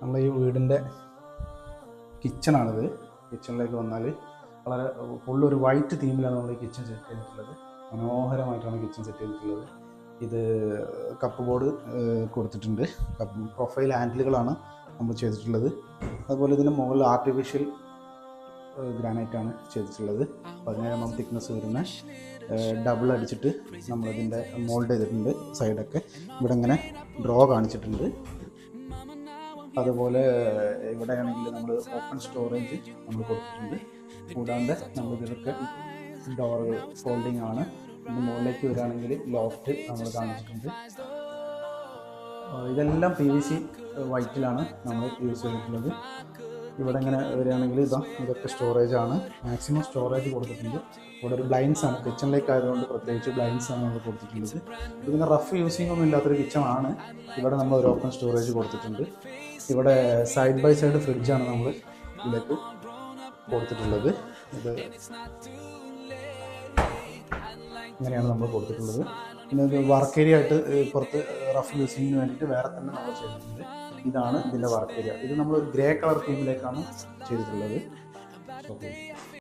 നമ്മൾ ഈ വീടിന്റെ കിച്ചണാണിത് കിച്ചണിലേക്ക് വന്നാൽ വളരെ ഫുൾ ഒരു വൈറ്റ് തീമിലാണ് നമ്മൾ ഈ കിച്ചൺ സെറ്റ് ചെയ്തിട്ടുള്ളത്. മനോഹരമായിട്ടാണ് കിച്ചൺ സെറ്റ് ചെയ്തിട്ടുള്ളത്. ഇത് കപ്പ് ബോർഡ് കൊടുത്തിട്ടുണ്ട്. കപ്പ് പ്രൊഫൈൽ ഹാൻഡിലുകളാണ് നമ്മൾ ചെയ്തിട്ടുള്ളത്. അതുപോലെ ഇതിന് മുകളിൽ ആർട്ടിഫിഷ്യൽ ഗ്രാനൈറ്റാണ് ചെയ്തിട്ടുള്ളത്. പതിനേഴ് തിക്നെസ് വരുന്ന ഡബിൾ അടിച്ചിട്ട് നമ്മളിതിന്റെ മോൾഡ് ചെയ്തിട്ടുണ്ട് സൈഡൊക്കെ ഇവിടെ ഇങ്ങനെ ഡ്രോ കാണിച്ചിട്ടുണ്ട്. അതുപോലെ ഇവിടെ ആണെങ്കിൽ നമ്മൾ ഓപ്പൺ സ്റ്റോറേജ് നമ്മൾ കൊടുത്തിട്ടുണ്ട്. കൂടാണ്ട് നമ്മൾ ഇതിലൊക്കെ ഡോർ ഫോൾഡിംഗ് ആണ് മുകളിലേക്ക് വരികയാണെങ്കിൽ ലോഫ്റ്റ് നമ്മൾ കാണിച്ചിട്ടുണ്ട്. ഇതെല്ലാം പി വി സി വൈറ്റിലാണ് നമ്മൾ യൂസ് ചെയ്തിട്ടുള്ളത്. ഇവിടെ ഇങ്ങനെ വരികയാണെങ്കിൽ ഇതാ ഇതൊക്കെ സ്റ്റോറേജ് ആണ്. മാക്സിമം സ്റ്റോറേജ് കൊടുത്തിട്ടുണ്ട്. ഇവിടെ ഒരു ബ്ലൈൻസ് ആണ്. കിച്ചണിലേക്ക് ആയതുകൊണ്ട് പ്രത്യേകിച്ച് ബ്ലൈൻസ് ആണ് നമ്മൾ കൊടുത്തിട്ടുള്ളത്. ഇതിന് റഫ് യൂസിംഗ് ഒന്നും ഇല്ലാത്തൊരു ആണ്. ഇവിടെ നമ്മൾ ഒരു ഓപ്പൺ സ്റ്റോറേജ് കൊടുത്തിട്ടുണ്ട്. ഇവിടെ സൈഡ് ബൈ സൈഡ് ഫ്രിഡ്ജാണ് നമ്മൾ ഇതിലേക്ക് കൊടുത്തിട്ടുള്ളത്. ഇത് ഇങ്ങനെയാണ് നമ്മൾ കൊടുത്തിട്ടുള്ളത്. പിന്നെ ഇത് വർക്ക് ഏരിയ ആയിട്ട് പുറത്ത് റഫ് യൂസിങ്ങിന് വേണ്ടിയിട്ട് വേറെ തന്നെ നമ്മൾ ചെയ്തിട്ടുണ്ട്. ഇതാണ് ഇതിന്റെ വർക്ക് ഏരിയ. ഇത് നമ്മൾ ഒരു ഗ്രേ കളർ തീമിലേക്കാണ് ചെയ്തിട്ടുള്ളത്. ഓക്കെ.